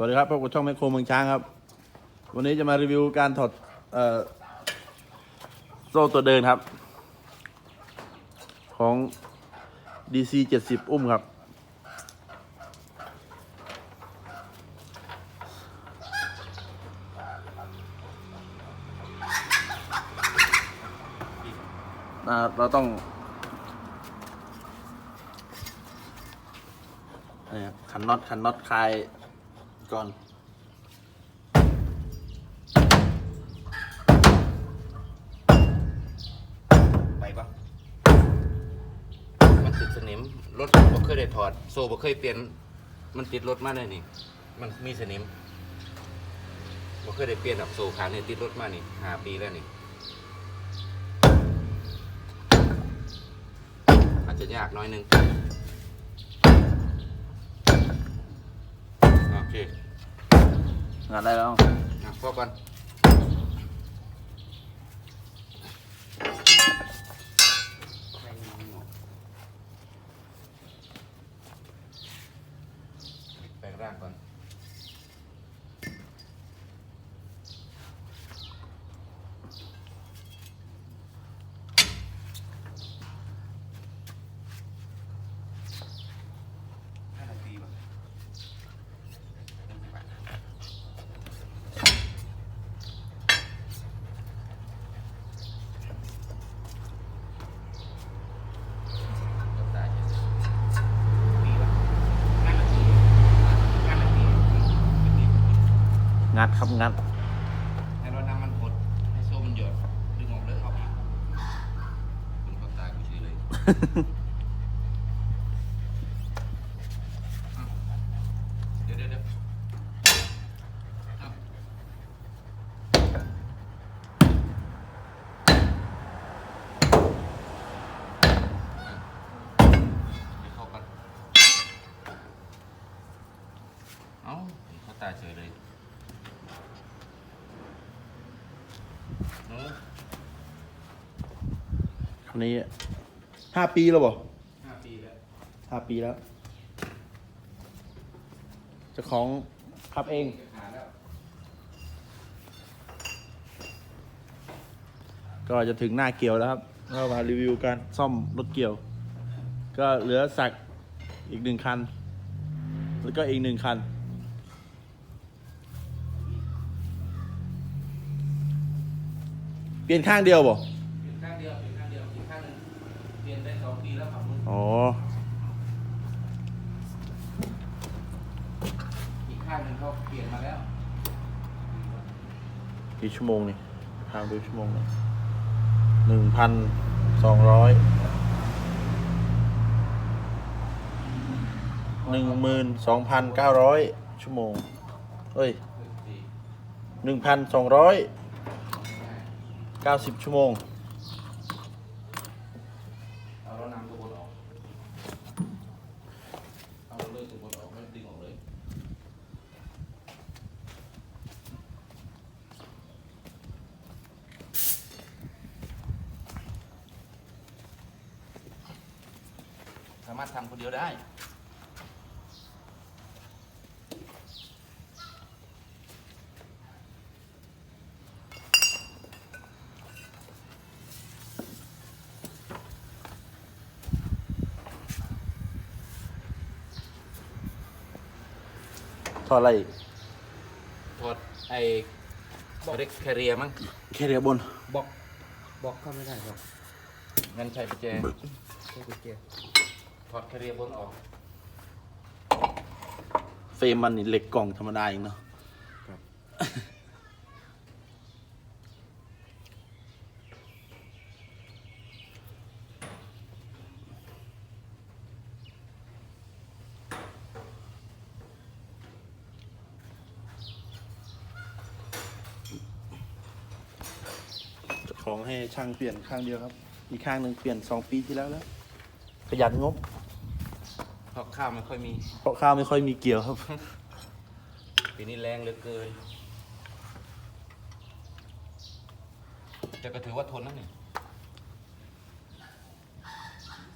สวัสดีครับพบกับช่องแมคโครเมืองช้างครับ วันนี้จะมารีวิวการถอดออโซ่ตัวเดินครับ ของ DC 70 อุ้มครับ เราต้องขันน็อตขันน็อตคลาย ก่อน ไปปะมันติดสนิม รถบ่เคยได้ถอด โซ่บ่เคยเปลี่ยน มันติดรถมาเลยนี่ มันมีสนิมบ่เคยได้เปลี่ยนแบบโซ่ขางนี่ติดรถมานี่หาปีแล้วนี่ อาจจะยากน้อยนึง งานได้แล้ว อะพอก่อนแปลงร่างก่อน ห้านาทีป่ะ งัดครับงัดให้เราน้ำมันหดให้โซ่มันหยดดึงออกเลยเอาอีกคุณก็ตายกูเฉยเลยเดี๋ยวเดี๋ยวเดี๋ยวอ้าวเข้ากันเอ้าเขาตาเฉยเลย นู้ คราวนี้ห้าปีแล้วบ่ห้าปีแล้วห้าปีแล้วเจ้าของขับเองหาแล้วก็จะถึงหน้าเกี่ยวแล้วครับก็มารีวิวการซ่อมรถเกี่ยว ก็เหลือสักอีกหนึ่งคัน แล้วก็อีกหนึ่งคัน เปลี่ยนข้างเดียวบ่เปลี่ยนข้างเดียวเปลี่ยนข้างเดียวอีกข้างหนึ่งเปลี่ยนได้สองปีแล้วครับมึงอ๋อ อีกข้างหนึ่งเขาเปลี่ยนมาแล้ว กี่ชั่วโมงนี่ทางดูชั่วโมงหนึ่งพันสองร้อยหนึ่งหมื่นสองพันเก้าร้อยชั่วโมงเอ้ยหนึ่งพันสองร้อย เก้าสิบชั่วโมง เอาเรานำตัวบนออก เอาเลือนตัวบนออกไม่ดึงออกเลย สามารถทำคนเดียวได้ ทอดอะไรอีกถอดไอ้เร็กแคเรียมั้งแค่เดียวบน บล็อกบล็อกเข้าไม่ได้ครับงั้นใช้กุญแจใช้กุญแจถอดแคเรียบนออกเฟรมมันนี่เหล็กกล่องธรรมดาเองเนาะเจ้า ของให้ช่างเปลี่ยนข้างเดียวครับ อีกข้างหนึ่งเปลี่ยนสองปีที่แล้วแล้วประหยัดงบ เพราะข้าวไม่ค่อยมี เพราะข้าวไม่ค่อยมีเกี่ยวครับ ปีนี้แรงเหลือเกิน แต่ก็ถือว่าทนนะนี่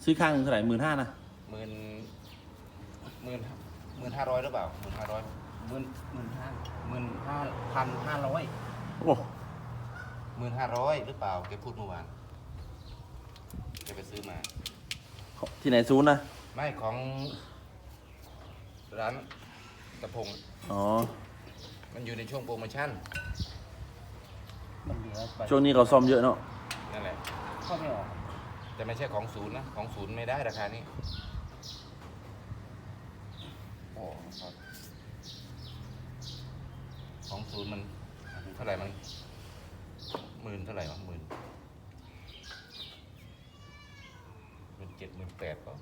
ซื้อข้างหนึ่งเท่าไหร่หมื่นห้านะหมื่นหมื่นหมื่นห้าร้อยหรือเปล่าหมื่นห้าร้อยหมื่นหมื่นห้าหมื่นห้าพันห้าร้อยโอ้ หมื่นห้าร้อยหรือเปล่าแกพูดเมื่อวานแกไปซื้อมา ที่ไหนซูนย์นะไม่ของร้านตะพง อ๋อ มันอยู่ในช่วงโปรโมชั่น มันเหลือไปช่วงนี้เขาซ่อมเยอะเนาะนั่นแหละ เข้าไม่ออกแต่ไม่ใช่ของศูนย์นะ ของศูนย์ไม่ได้ราคานี้ โอ้ครับของศูนย์มันเท่าไหร่มัน หมื่นเท่าไหร่วะหมื่นหมื่นเจ็ดหมื่นแปดก็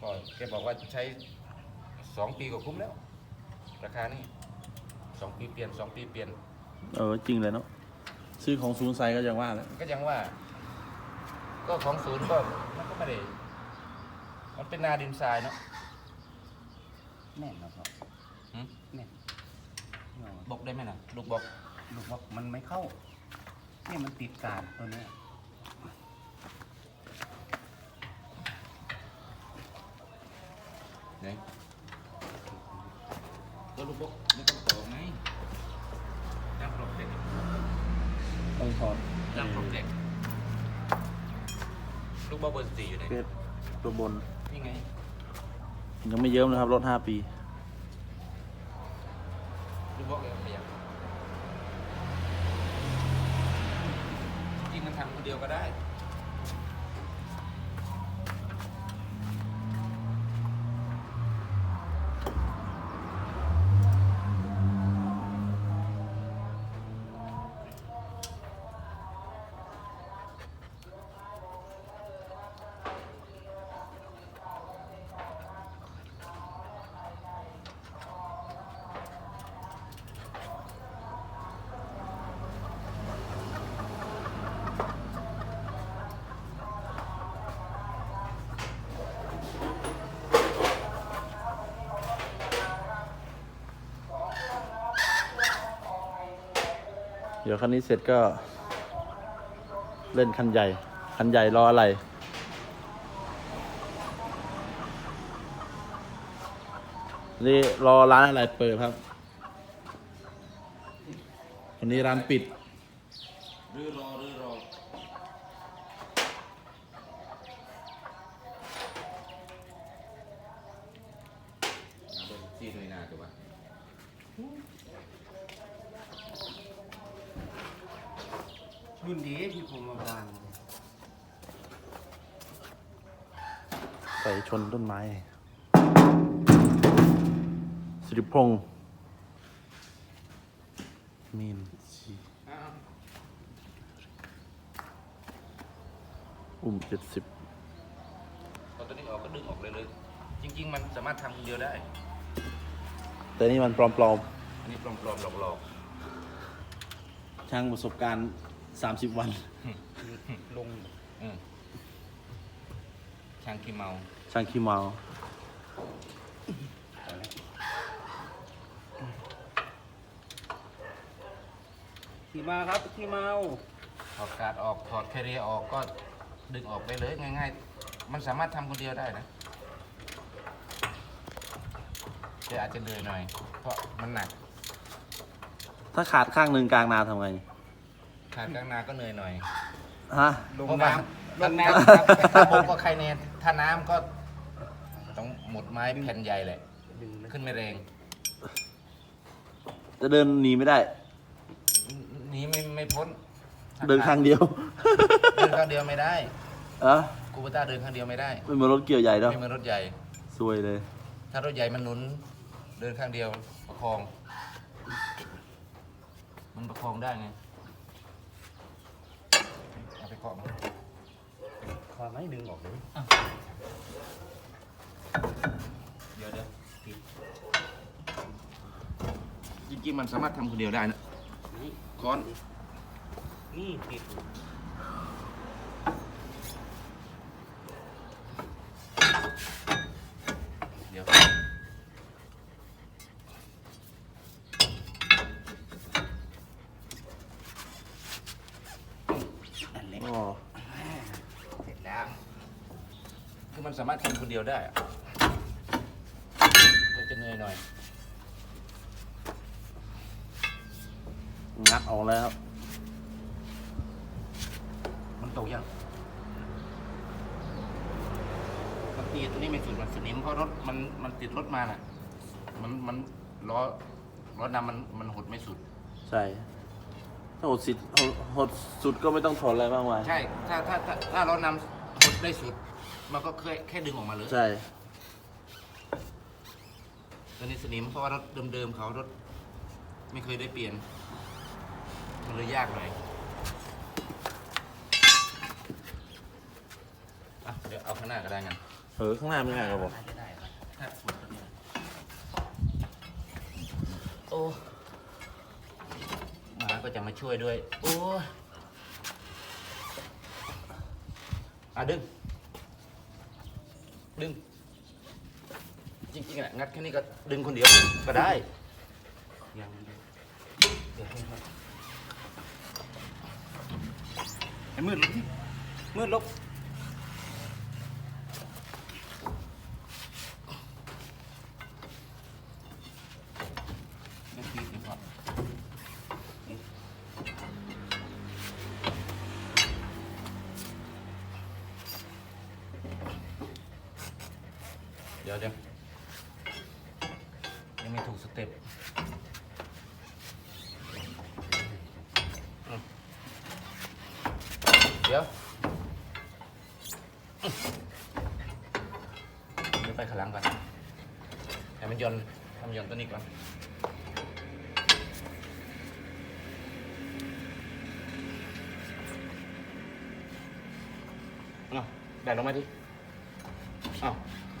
ก็แกบอกว่าใช้สองปีก็คุ้มแล้ว ราคานี้สองปีเปลี่ยนสองปีเปลี่ยน เออจริงเลยเนาะซื้อของซูนย์ไซก็ยังว่าแล้วก็ยังว่า ก็ของศูนย์ก็มันก็ไม่ได้มันเป็นนาดินทรายเนาะ แน่นแล้วครับ หืม แน่นเนาะ บอกได้ไหมนะลูกบอก ลูกว่ามันไม่เข้าเนี่ยมันติดการตัวเนี้ยไหนก็ลูกบอกไม่ต้องต่อไงจ้างปลอกเด็กต้องถอนจ้างปลอกเด็กลูกบอกเบอร์สี่อยู่ไหนเพชรตัวบน นี่ไง ยังไม่เยิ้มนะครับ รถห้าปี ลูกบอกเลยขยับจริงๆมันทำคน เดียวก็ได้ เดี๋ยวคันนี้เสร็จก็เล่นคันใหญ่ คันใหญ่รออะไร นี่รอร้านอะไรเปิดครับ วันนี้ร้านปิดรื้อรอรื้อรอ ที่หน่วยนาตัวะ รุ่นดีที่ผมมาวางใส่ชนต้นไม้สิริพงษ์มีนชีอ้าวอุ้มเจ็ดสิบพอตัวนี้ออกก็ดึงออกเลยเลย จริง ๆ มันสามารถทำคนเดียวได้ แต่นี่มันปลอมอันนี้ปลอมๆหลอกๆ ช่างประสบการณ์ 30วันลงๆอืมช่างขี้เมา ช่างขี้เมา ขี่มาครับขี่เมา ถอดการ์ดออก ถอดแคเรียร์ออกก็ดึงออกไปเลยง่าย ๆ มันสามารถทำคนเดียวได้นะแต่อาจจะเหนื่อยหน่อย เพราะมันหนัก ถ้าขาดข้างหนึ่งกลางนาทำไง ขาดกลางนาก็เหนื่อยหน่อยฮะ ลงเพราะน้น้ำำลงน้ถ้าบกก็ใครเนนถ้าน้ำก็ต้องหมดไม้แผ่นใหญ่เลยำดึงนะขึ้นไม่แรงจะเดินหนีไม่ได้ หนีไม่ไม่พ้นเดินข้างเดียว เดินข้างเดียวไม่ได้เออกูปต้าเดินข้างเดียวไม่ได้ไม่เหมือนรถเกี่ยวใหญ่แล้วไม่เหมือนรถใหญ่ซวยเลย ถ้ารถใหญ่มันหนุน เดินข้างเดียวประคอง มันประคองได้ไงเอาไปเกาะมาขอไม่ดึงออกเลยเดี๋ยวเดี๋ยวติดจริงๆมันสามารถทำคนเดียวได้นะนี่ค้อน นี่ติด เดี๋ยว นั่นแหละ อ๋อ เสร็จแล้วคือมันสามารถทำคนเดียวได้อะก็จะเหนื่อยหน่อยงัดออกแล้วครับมันตกยังมันตีตัวนี้ไม่สุดมันสนิมเพราะรถมันมันติดรถมาน่ะ มันมันล้อล้อนำมันมันหดไม่สุด ใช่ ถ้าหดสิหดหดสุดก็ไม่ต้องถอดอะไรมากมาย ใช่ ถ้าถ้าถ้าถ้าล้อนำหดได้สุด มันก็แค่แค่ดึงออกมาเลยใช่ตัวนี้สนิมเพราะว่ารถเดิมๆเขารถ ไม่เคยได้เปลี่ยน มันเลยยากหน่อยอะเดี๋ยวเอาข้างหน้าก็ได้งั้นเออข้างหน้าไม่ง่ายครับผมน่าจะได้ครับถ้าฝนตัวเนี้ยโอ้หมาก็จะมาช่วยด้วย โอ้ยอะดึง ดึง จริงๆอะงัดแค่นี้ก็ดึงคนเดียวก็ได้ยังเดี๋ยวให้ครับไอ้มืดลบที่มืดลบ ไม่ตีดีกว่าเดี๋ ยวเดี๋ยวยังไม่ถูกสเต็ปเดี๋ยวเดี๋ยวไปขลังก่อนให้มันยนต์ให้มันยนต์ตัวนี้ก่อนเอาแบกลงมาดิเอา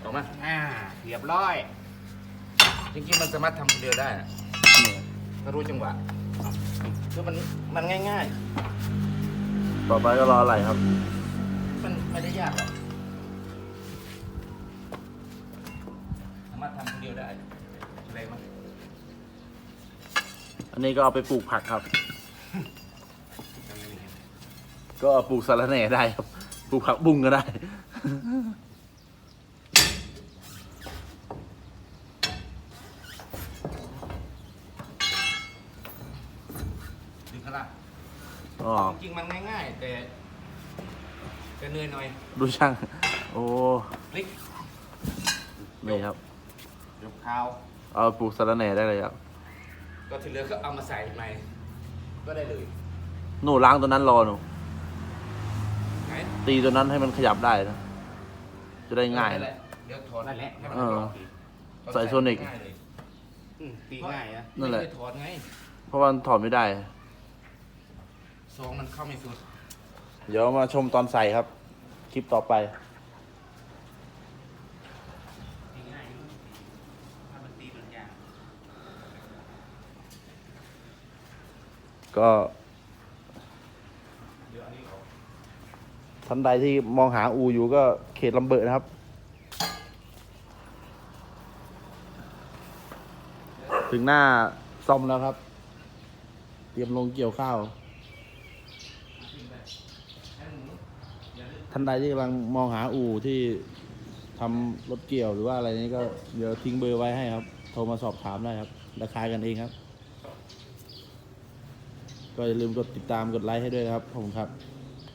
ออกมาอ่าเรียบร้อย จริงๆมันสามารถทำคนเดียวได้นะถ้ารู้จังหวะคือมันมันง่ายต่อไปก็รออะไรครับ ๆ มันไม่ได้ยากหรอกสามารถทำคนเดียวได้อะไรมั้งอันนี้ก็เอาไปปลูกผักครับ ก็ปลูกสะระแหน่ได้ครับ ปลูกผักบุ้งก็ได้ งข้างล่างอ๋อจริงๆมันง่ายๆ แต่แต่เหนื่อยหน่อยดูช่าง โอ้ พลิกนี่ครับ ยกเท้าเอาปลูกสะระแหน่ได้เลยครับ ก็ที่เหลือก็เอามาใส่ใหม่ ก็ได้เลยหนูล้างตัวนั้นรอหนู ไหนตีตัวนั้นให้มันขยับได้นะ จะได้ง่าย นั่นแหละเดี๋ยวถอดนั่นแหละ ให้มันเออลองทีใส่โซนิก ง่ายเลยอืมตีง่ายนะนั่นแหละ ไม่ได้ถอดไง เพราะว่ามันถอดไม่ได้ ซองมันเข้าไม่สุด เดี๋ยวมาชมตอนใส่ครับ คลิปต่อไปกก็ท่านใดที่มองหาอูอยู่ก็เขตลำเบิดนะครับ ถึงหน้าซ่อมแล้วครับ เตรียมลงเกี่ยวข้าว ท่านใดที่กำลังมองหาอู่ที่ทำรถเกี่ยวหรือว่าอะไรนี้ก็เดี๋ยวทิ้งเบอร์ไว้ให้ครับ โทรมาสอบถามได้ครับราคากันเองครับ ก็อย่าลืมกดติดตามกดไลค์ให้ด้วยนะครับผมครับ